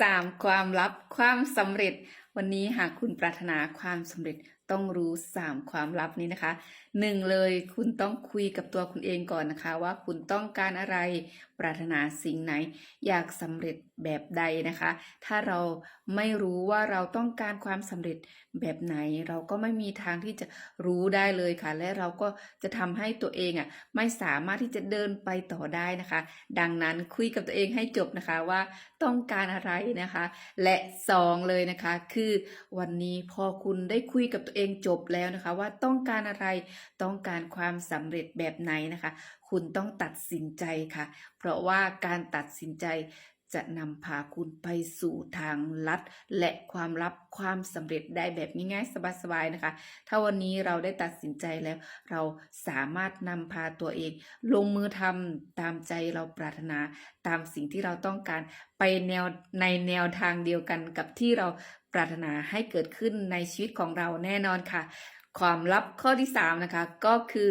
สามความลับความสำเร็จ วันนี้หากคุณปรารถนาความสำเร็จ ต้องรู้สามความลับนี้นะคะหนึ่งเลยคุณต้องคุยกับตัวคุณเองก่อนนะคะ ว่าคุณต้องการอะไรปรารถนาสิ่งไหน อยากสำเร็จแบบใดนะคะ ถ้าเราไม่รู้ว่าเราต้องการความสำเร็จแบบไหน เราก็ไม่มีทางที่จะรู้ได้เลยค่ะ และเราก็จะทำให้ตัวเองอะไม่สามารถที่จะเดินไปต่อได้นะคะ ดังนั้นคุยกับตัวเองให้จบนะคะว่าต้องการอะไรนะคะ และสองเลยนะคะ คือวันนี้พอคุณได้คุยกับตัวเองจบแล้วนะคะ ว่าต้องการอะไรต้องการความสำเร็จแบบไหนนะคะ คุณต้องตัดสินใจค่ะ เพราะว่าการตัดสินใจจะนำพาคุณไปสู่ทางลัด และความลับความสำเร็จได้แบบง่ายๆสบายๆนะคะ ถ้าวันนี้เราได้ตัดสินใจแล้ว เราสามารถนำพาตัวเอง ลงมือทำตามใจเราปรารถนาตามสิ่งที่เราต้องการไปแนวในแนวทางเดียวกันกับที่เรา ปรารถนาให้เกิดขึ้นในชีวิตของเราแน่นอนค่ะ ความลับข้อที่ 3 นะคะ ก็คือ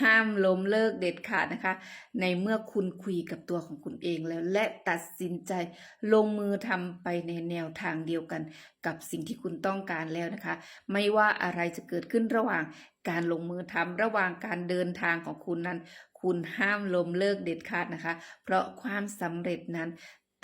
ห้ามล้มเลิกเด็ดขาดนะคะ ในเมื่อคุณคุยกับตัวของคุณเองแล้ว และตัดสินใจลงมือทำไปในแนวทางเดียวกัน กับสิ่งที่คุณต้องการแล้วนะคะ ไม่ว่าอะไรจะเกิดขึ้นระหว่างการลงมือทำระหว่างการเดินทางของคุณนั้น คุณห้ามล้มเลิกเด็ดขาดนะคะ เพราะความสำเร็จนั้น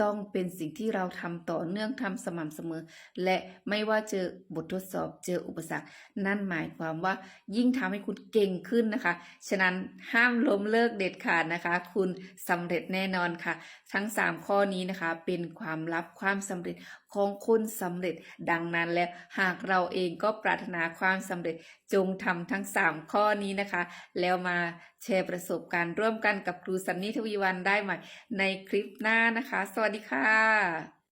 ต้องเป็นสิ่งที่เราทำต่อเนื่องทำสม่ำเสมอ และไม่ว่าเจอบททดสอบเจออุปสรรค นั่นหมายความว่ายิ่งทำให้คุณเก่งขึ้นนะคะ ฉะนั้นห้ามล้มเลิกเด็ดขาดนะคะ คุณสำเร็จแน่นอนค่ะ ทั้ง 3 ข้อนี้นะคะ เป็นความลับความสำเร็จของคนสำเร็จดังนั้นแล้วหากเราเองก็ปรารถนาความสำเร็จจงทำทั้ง 3 ข้อนี้นะคะ แล้วมาแชร์ประสบการณ์ร่วมกันกับครูสันนิทวีวันได้ใหม่ในคลิปหน้านะคะ สวัสดีค่ะ